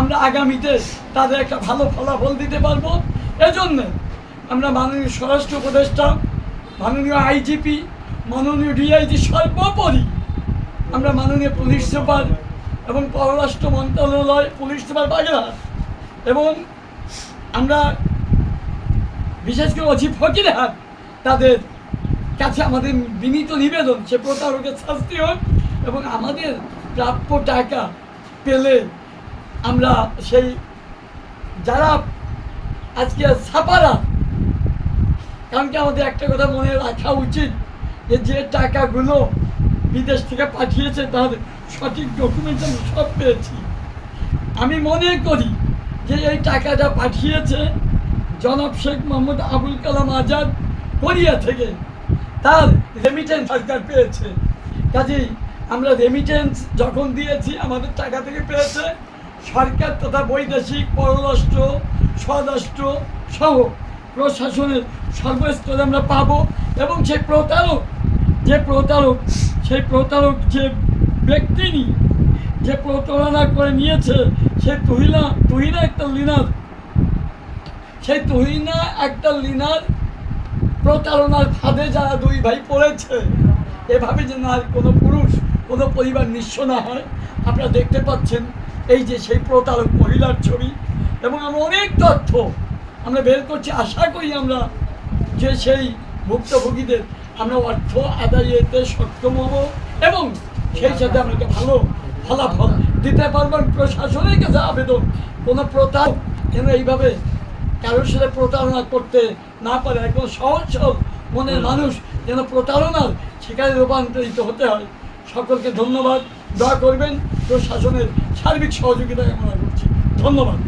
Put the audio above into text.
আমরা আগামীতে তাদের একটা ভালো ফলাফল দিতে পারব। এজন্য আমরা মাননীয় স্বরাষ্ট্র উপদেষ্টা, মাননীয় আইজিপি, মাননীয় ডিআইজি সর্বোপরি আমরা মাননীয় পুলিশ সুপার এবং পররাষ্ট্র মন্ত্রণালয়, পুলিশ সুপার বাগেরহাট এবং আমরা বিশেষ করে অজিব ফকিরহাট তাদের কাছে আমাদের বিনীত নিবেদন, সে প্রতারকের শাস্তি হোক এবং আমাদের প্রাপ্য টাকা পেলে আমরা সেই যারা আজকে ছাপারা কারণ কি আমাদের একটা কথা মনে রাখা উচিত যে যে টাকাগুলো বিদেশ থেকে পাঠিয়েছে তার সঠিক ডকুমেন্ট আমি সব পেয়েছি। আমি মনে করি যে এই টাকাটা পাঠিয়েছে জনাব শেখ মোহাম্মদ আবুল কালাম আজাদ কোরিয়া থেকে। তার রেমিটেন্স সরকার পেয়েছে। কাজেই আমরা রেমিটেন্স যখন দিয়েছি, আমাদের টাকা থেকে পেয়েছে। সরকার তথা বৈদেশিক পররাষ্ট্র, স্বরাষ্ট্র সহ প্রশাসনের সর্বস্তরে আমরা পাবো এবং সেই প্রতারক, যে প্রতারক, সেই প্রতারক যে ব্যক্তি যে প্রতারণা করে নিয়েছে, সেই তুহিনা তুহিনা একটা লিনার। সেই তুহিনা একটা লিনার প্রতারণার ফাঁদে যারা দুই ভাই পড়েছে, এভাবে যেন আর কোনো পুরুষ, কোনো পরিবার নিঃস্ব না হয়। আপনারা দেখতে পাচ্ছেন এই যে সেই প্রতারক মহিলার ছবি এবং আমরা অনেক তথ্য আমরা বের করছি। আশা করি আমরা যে সেই ভুক্তভোগীদের আমরা অর্থ আদায়েতে সক্ষম হব এবং সেই সাথে আমরা একটা ভালো ফলাফল দিতে পারবেন প্রশাসনের কাছে আবেদন। কোনো প্রতারক যেন এইভাবে কারোর সাথে প্রতারণা করতে না পারে। একদম সহজ সরল মনের মানুষ যেন প্রতারণার শিকারে রূপান্তরিত হতে হয়। সকলকে ধন্যবাদ। দয়া করবেন। প্রশাসনের সার্বিক সহযোগিতা কামনা করছি ধন্যবাদ